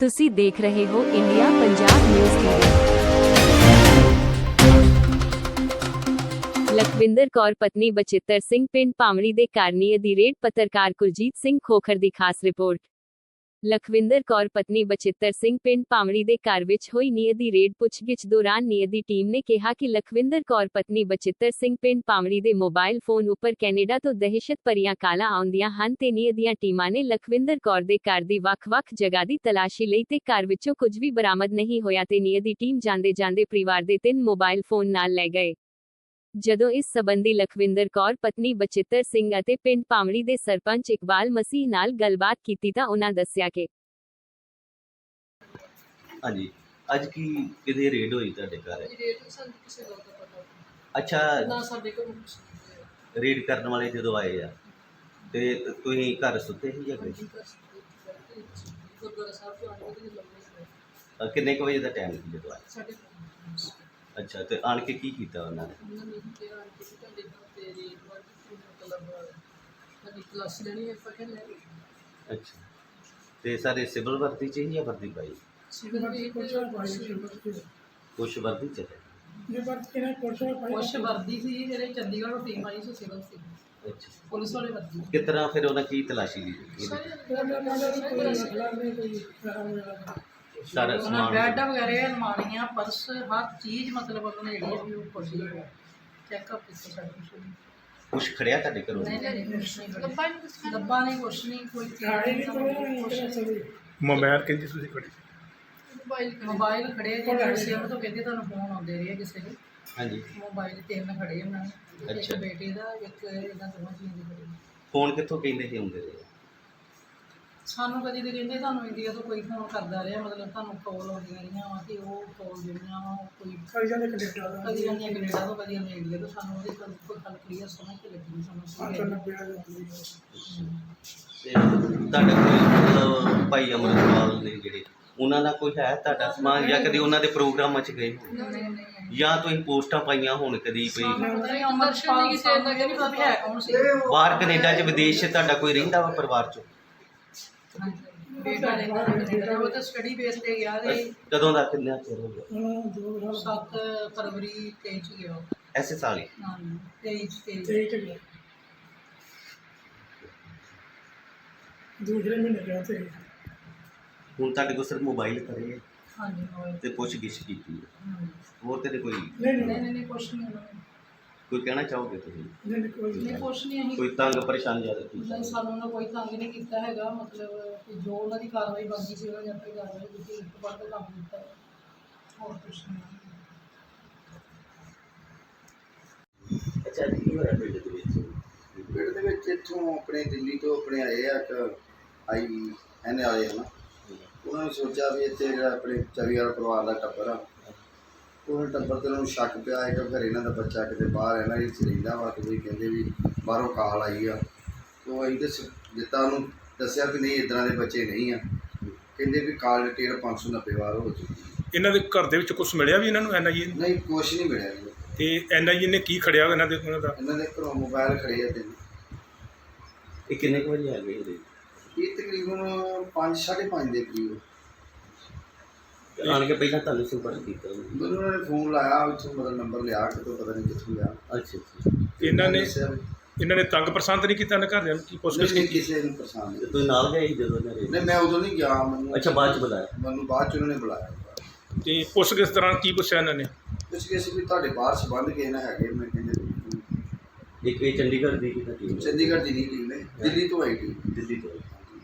ਤੁਸੀਂ ਦੇਖ ਰਹੇ ਹੋ India Punjab news TV Lakhwinder Kaur ਪਤਨੀ ਬਚਿੱਤਰ ਸਿੰਘ ਪਿੰਡ ਪਾਮੜੀ ਦੇ ਕਾਰਨੀ ਦੀ ਰੇਡ ਪੱਤਰਕਾਰ ਕੁਲਜੀਤ ਸਿੰਘ ਖੋਖਰ ਦੀ ਖਾਸ ਰਿਪੋਰਟ ਲਖਵਿੰਦਰ ਕੌਰ ਪਤਨੀ ਬਚਿੱਤਰ ਸਿੰਘ ਪਿੰਡ ਪਾਮੜੀ ਦੇ ਘਰ ਵਿੱਚ ਹੋਈ ਨੀਅਤ ਦੀ ਰੇਡ ਪੁੱਛਗਿੱਛ ਦੌਰਾਨ ਨੀਅਤ ਦੀ ਟੀਮ ਨੇ ਕਿਹਾ ਕਿ ਲਖਵਿੰਦਰ ਕੌਰ ਪਤਨੀ ਬਚਿੱਤਰ ਸਿੰਘ ਪਿੰਡ ਪਾਮੜੀ ਦੇ ਮੋਬਾਈਲ ਫੋਨ ਉੱਪਰ ਕੈਨੇਡਾ ਤੋਂ ਦਹਿਸ਼ਤ ਭਰੀਆਂ ਕਾਲਾਂ ਆਉਂਦੀਆਂ ਹਨ ਤੇ ਨੀਅਤ ਦੀਆਂ ਟੀਮਾਂ ਨੇ ਲਖਵਿੰਦਰ ਕੌਰ ਦੇ ਘਰ ਦੀ ਵੱਖ-ਵੱਖ ਜਗ੍ਹਾ ਦੀ ਤਲਾਸ਼ੀ ਲਈ ਤੇ ਘਰ ਵਿੱਚੋਂ ਕੁਝ ਵੀ ਬਰਾਮਦ ਨਹੀਂ ਹੋਇਆ ਤੇ ਨੀਅਤ ਦੀ ਟੀਮ ਜਾਂਦੇ ਜਾਂਦੇ ਪਰਿਵਾਰ ਦੇ ਤਿੰਨ ਮੋਬਾਈਲ ਫੋਨ ਨਾਲ ਲੈ ਗਏ। ਜਦੋਂ ਇਸ ਸਬੰਧੀ ਲਖਵਿੰਦਰ ਕੌਰ ਪਤਨੀ ਬਚਿੱਤਰ ਸਿੰਘ ਅਤੇ ਪਿੰਡ ਪਾਮੜੀ ਦੇ ਸਰਪੰਚ ਇਕਬਾਲ ਮਸੀਹ ਨਾਲ ਗੱਲਬਾਤ ਕੀਤੀ ਤਾਂ ਉਹਨਾਂ ਦੱਸਿਆ ਕਿ ਹਾਂਜੀ। ਅੱਜ ਕੀ ਕਿਤੇ ਰੇਡ ਹੋਈ ਤੁਹਾਡੇ ਘਰ? ਰੇਟ ਸਾਨੂੰ ਕਿਸੇ ਗੱਲ ਦਾ ਪਤਾ ਨਹੀਂ। ਅੱਛਾ। ਨਾ ਸਾਡੇ ਕੋਲ ਕੁਛ ਨਹੀਂ ਹੈ ਰੇਡ ਕਰਨ ਵਾਲੇ ਜਦੋਂ ਆਏ ਆ ਤੇ ਤੁਸੀਂ ਘਰ ਸੁੱਤੇ ਸੀ ਜਾਂ ਹਾਂਜੀ ਕਰ ਸਕਦੇ ਗੁਰਦੁਆਰਾ ਸਾਹਿਬ ਤੋਂ ਆਣ ਕੇ ਤੇ ਲੰਮੇ ਸੀ ਅ, ਕਿੰਨੇ ਕੁ ਵਜੇ ਦਾ ਟਾਈਮ ਸੀ ਜਦੋਂ ਆਏ? ਸਾਡੇ ਕੋਲ ਅੱਛਾ ਤੇ ਆਣ ਕੇ ਕੀ ਕੀਤਾ ਉਹਨਾਂ ਨੇ ਉਹਨਾਂ ਨੇ ਇਹ ਕਿਹਾ ਕਿ ਤੁਹਾਡੇ ਕੋਲ ਤੇ ਰੇਟ ਵੱਧ ਕੀ ਮਤਲਬ ਸਾਡੀ ਕਲਾਸ ਲੈਣੀ ਹੈ ਆਪਾਂ ਕਹਿੰਦੇ ਹਾਂ ਅੱਛਾ ਤੇ ਸਾਰੇ ਸਿਵਲ ਵਰਦੀ ਚ ਹੀ ਜਾਂ ਵਰਦੀ ਪਾਈ ਸਿਵਲ ਵੀ ਕੁਝ ਕੁਛ ਵਰਦੀ ਚ ਹੈ ਕੁਛ ਵਰਦੀ ਸੀ ਜਿਹੜੇ ਚੰਡੀਗੜ੍ਹ ਤੋਂ ਟੀਮ ਆਈ ਸੀ ਸਿਵਲ ਸੀ ਅੱਛਾ ਪੁਲਿਸ ਵਾਲੇ ਵਰਦੀ ਕਿਸ ਤਰ੍ਹਾਂ ਫਿਰ ਉਹਨਾਂ ਕੀ ਤਲਾਸ਼ੀ ਲਈ ਸਾਰਾ ਸਮਾਨ ਬੈੱਡ ਵਗੈਰਾ ਅਲਮਾਰੀਆਂ ਪਰਸ ਹਰ ਚੀਜ਼ ਮਤਲਬ ਉਹਨਾਂ ਨੇ ਜਿਹੜੀ ਆ ਵੀ ਉਹ ਪੁੱਛ ਲਈ ਚੈੱਕਅਪ ਕੀਤਾ ਸਾਰਾ ਕੁਝ ਕੁਛ ਖੜਿਆ ਤੁਹਾਡੇ ਘਰੋਂ? ਨਹੀਂ ਨਹੀਂ ਕੁਛ ਨਹੀਂ ਡੱਬਾ ਨਹੀਂ ਡੱਬਾ ਨਹੀਂ ਕੁਛ ਨਹੀਂ ਕੋਈ ਕੁਛ ਮੋਬਾਈਲ ਕਹਿੰਦੀ ਤੁਸੀਂ ਖੜੀ ਮੋਬਾਈਲ ਮੋਬਾਈਲ ਖੜੇ। ਜਿਹੜੇ ਸਿਮ ਤੋਂ ਕਹਿੰਦੇ ਤੁਹਾਨੂੰ ਫੋਨ ਆਉਂਦੇ ਰਹੇ ਆ ਕਿਸੇ ਦੇ ਹਾਂਜੀ। ਮੋਬਾਈਲ ਤਿੰਨ ਖੜੇ ਉਹਨਾਂ ਨੇ। ਇੱਕ ਅੱਛਾ। ਬੇਟੇ ਦਾ ਇੱਕ ਇਹਨਾਂ ਦੋਵਾਂ ਜੀਆਂ ਦੇ ਖੜੇ ਫੋਨ ਕਿੱਥੋਂ ਕਹਿੰਦੇ ਸੀ ਹੁੰਦੇ ਰਹੇ? ਸਾਨੂੰ ਕਦੀ ਦੇ ਕਹਿੰਦੇ ਤੁਹਾਨੂੰ ਇੰਡੀਆ ਤੋਂ ਕੋਈ ਫੋਨ ਕਰਦਾ ਰਿਹਾ ਮਤਲਬ ਤੁਹਾਨੂੰ ਕਾਲ ਆਉਂਦੀਆਂ ਰਹੀਆਂ ਵਾ ਕਿ ਉਹ ਕਾਲ ਜਿਹੜੀਆਂ ਵਾ ਉਹ ਕੋਈ ਕਦੀ ਜਾਂਦੀਆਂ ਕੈਨੇਡਾ ਤੋਂ। ਕਦੀ ਜਾਂਦੀਆਂ ਇੰਡੀਆ ਤੋਂ ਸਾਨੂੰ ਉਹਦੀ ਕੋਈ ਕੋਈ ਗੱਲ ਕਲੀਅਰ ਸਮਝ ਕੇ ਲੱਗੀ ਨਹੀਂ ਸਾਨੂੰ ਤੇ ਤੁਹਾਡਾ ਕੋਈ ਮਤਲਬ ਭਾਈ ਅਮਰਪਾਲ ਦੇ ਜਿਹੜੇ ਉਹਨਾਂ ਦਾ ਕੋਈ ਹੈ ਤੁਹਾਡਾ ਸਮਾਨ ਜਾਂ ਕਦੀ ਉਹਨਾਂ ਦੇ ਪ੍ਰੋਗਰਾਮਾਂ 'ਚ ਗਏ ਹੋਣ? ਨਹੀਂ ਨਹੀਂ ਨਹੀਂ। ਜਾਂ ਤੁਸੀਂ ਪੋਸਟਾਂ ਪਾਈਆਂ ਹੋਣ ਕਦੀ ਕੋਈ? ਹੈ ਬਾਹਰ ਕੈਨੇਡਾ 'ਚ ਵਿਦੇਸ਼ 'ਚ ਤੁਹਾਡਾ ਕੋਈ ਰਹਿੰਦਾ ਵਾ ਪਰਿਵਾਰ 'ਚ? ਬੇਟਾ ਰਹਿੰਦਾ ਕੈਨੇਡਾ ਉਹ ਤਾਂ ਸਟੱਡੀ ਬੇਸ ਤੇ ਗਿਆ ਤੇ ਕਦੋਂ ਦਾ ਕਿੰਨਾ ਚਿਰ ਹੋ ਗਿਆ? 7 ਫਰਵਰੀ 23 ਚ ਗਿਆ ਉਹ। ਐਸੇ ਸਾਲ ਹੀ? ਹਾਂਜੀ 23 23 ਦੂਸਰੇ ਮਹੀਨੇ ਗਿਆ ਤੇ ਹੁਣ ਤੁਹਾਡੇ ਕੋਲ ਸਿਰਫ ਮੋਬਾਈਲ ਕਰੇ ਹਾਂਜੀ ਹੋਏ ਤੇ ਪੁੱਛ ਗਿੱਛ ਕੀਤੀ ਹੈ। ਹਾਂਜੀ। ਹੋਰ ਤੇ ਕੋਈ ਨਹੀਂ ਨਹੀਂ। ਨਹੀਂ ਨਹੀਂ ਕੁਛ ਨਹੀਂ। ਉਹਨਾਂ ਕੋਈ ਕਹਿਣਾ ਚਾਹੋਗੇ ਤੁਸੀਂ? ਨਹੀਂ ਨਹੀਂ ਕੋਈ ਨਹੀਂ। ਕੁਛ ਨਹੀਂ ਅਸੀਂ ਕੋਈ ਤੰਗ ਪਰੇਸ਼ਾਨ ਜ਼ਿਆਦਾ ਨਹੀਂ ਕੀਤਾ ਸਾਨੂੰ ਉਹਨਾਂ ਕੋਈ ਤੰਗ ਨਹੀਂ ਕੀਤਾ ਹੈਗਾ। ਮਤਲਬ ਕਿ ਜੋ ਉਹਨਾਂ ਦੀ ਕਾਰਵਾਈ ਬਣਦੀ ਸੀ ਉਹਨਾਂ ਨੇ ਆਪਣੀ ਕਾਰਵਾਈ ਕੀਤੀ ਉਸ ਤੋਂ ਬਾਅਦ ਕੰਮ ਕੀਤਾ। ਹੋਰ ਕੁਛ ਨਹੀਂ। ਅੱਛਾ ਜੀ ਕੀ ਹੋਇਆ ਪਿੰਡ ਦੇ ਵਿੱਚ? ਪਿੰਡ ਦੇ ਵਿੱਚ ਇੱਥੋਂ ਆਪਣੇ ਦਿੱਲੀ ਤੋਂ ਆਪਣੇ ਆਏ ਆ ਇੱਕ ਆਈ ਐਨ ਆਏ ਹਨ ਉਹਨਾਂ ਨੇ ਸੋਚਿਆ ਵੀ ਇੱਥੇ ਜਿਹੜਾ ਆਪਣੇ ਚਵੀਵਾਲ ਪਰਿਵਾਰ ਦਾ ਟੱਬਰ ਆ ਉਹ ਟੱਬਰ ਤੇ ਨੂੰ ਸ਼ੱਕ ਪਿਆ ਹੈ ਕਿ ਘਰੇ ਇਹਨਾਂ ਦਾ ਬੱਚਾ ਕਿਤੇ ਬਾਹਰ ਹੈ ਨਾ ਇਹ ਰਹਿੰਦਾ ਵਾ ਤੇ ਵੀ ਕਹਿੰਦੇ ਵੀ ਬਾਹਰੋਂ ਕਾਲ ਆਈ ਆ। ਤੋਂ ਅਸੀਂ ਦੱਸ ਦਿੱਤਾ ਉਹਨੂੰ ਦੱਸਿਆ ਵੀ ਨਹੀਂ ਇਦਾਂ ਦੇ ਬੱਚੇ ਨਹੀਂ ਆ। ਕਹਿੰਦੇ ਵੀ ਕਾਲ ਡਿਟੇਲ 590 ਵਾਰ ਹੋ ਚੁੱਕੀ। ਇਹਨਾਂ ਦੇ ਘਰ ਦੇ ਵਿੱਚ ਕੁਝ ਮਿਲਿਆ ਵੀ ਇਹਨਾਂ ਨੂੰ ਐਨਆਈਏ ਨਹੀਂ ਕੁਛ ਨਹੀਂ ਮਿਲਿਆ ਜੀ। ਤੇ ਐਨਆਈਏ ਨੇ ਕੀ ਖੜਿਆ ਇਹਨਾਂ ਦੇ ਉਹਨਾਂ ਦਾ? ਇਹਨਾਂ ਦੇ ਘਰੋਂ ਮੋਬਾਈਲ ਖੜੇ ਆ ਤੇ ਇਹ ਕਿੰਨੇ ਕੁ ਵਜੇ ਆ ਗਏ ਇਹਦੇ? ਇਹ ਤਕਰੀਬਨ 5 5:30 ਦੇ ਕਰੀਬ। ਆਣ ਕੇ ਪਹਿਲਾਂ ਤੁਹਾਨੂੰ ਸੰਪਰਕ ਕੀਤਾ? ਉਹਨੇ। ਮੈਨੂੰ ਉਹਨਾਂ ਨੇ ਫੋਨ ਲਾਇਆ ਉੱਥੋਂ ਮਤਲਬ ਨੰਬਰ ਲਿਆ ਕਿਤੋਂ ਪਤਾ ਨਹੀਂ ਕਿੱਥੋਂ ਲਿਆ। ਅੱਛਾ ਅੱਛਾ। ਇਹਨਾਂ ਨੇ ਦੱਸਿਆ ਵੀ ਇਹਨਾਂ ਨੇ ਤੰਗ ਪਰਸੰਤ ਨਹੀਂ ਕੀਤਾ ਇਹਨਾਂ ਘਰਦਿਆਂ ਨੂੰ ਕੀ ਪੁੱਛ ਨਹੀਂ ਕੀਤੀ? ਕਿਸੇ ਨੂੰ ਪਰੇਸ਼ਾਨ ਤੇ ਨਹੀਂ ਤੁਸੀਂ ਨਾਲ ਗਏ ਸੀ ਜਦੋਂ ਨੇ ਨਹੀਂ ਮੈਂ ਉਦੋਂ ਨਹੀਂ ਗਿਆ ਮੈਨੂੰ ਅੱਛਾ ਬਾਅਦ ਚ ਬੁਲਾਇਆ? ਮੈਨੂੰ ਬਾਅਦ ਚ ਉਹਨਾਂ ਨੇ ਬੁਲਾਇਆ। ਤੇ ਪੁੱਛ ਕਿਸ ਤਰ੍ਹਾਂ ਕੀ ਪੁੱਛਿਆ ਇਹਨਾਂ ਨੇ? ਕੁਝ ਕਿਸੇ ਵੀ ਤੁਹਾਡੇ ਬਾਹਰ ਸੰਬੰਧ ਕਿਸੇ ਨਾਲ ਹੈਗੇ? ਮੈਂ ਕਹਿੰਦੇ ਇੱਕ ਇਹ ਚੰਡੀਗੜ੍ਹ ਦੀ ਕਿਹਦਾ ਟੀਮ ਚੰਡੀਗੜ੍ਹ ਦੀ ਨਹੀਂ ਟੀਮ ਹੈ ਦਿੱਲੀ ਤੋਂ ਆਈ ਟੀਮ ਦਿੱਲੀ ਤੋਂ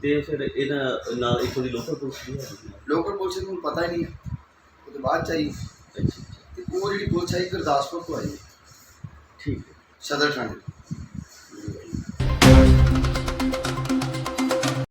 ਤੇ ਫਿਰ ਇਹਨਾਂ ਨਾਲ ਇੱਥੋਂ ਦੀ ਲੋਕਲ ਪੁਲਿਸ ਵੀ ਹੈ ਲੋਕਲ ਪੁਲਿਸ ਨੂੰ ਪਤਾ ਹੀ ਨਹੀਂ ਹੈ। ਉਹ ਤੋਂ ਬਾਅਦ ਚ ਆਈ। ਅੱਛਾ। ਤੇ ਉਹ ਜਿਹੜੀ ਪੁਲਿਸ ਆਈ ਗੁਰਦਾਸਪੁਰ ਤੋਂ ਆਈ। ਠੀਕ ਹੈ। ਸਦਰ ਥਾਣੇ।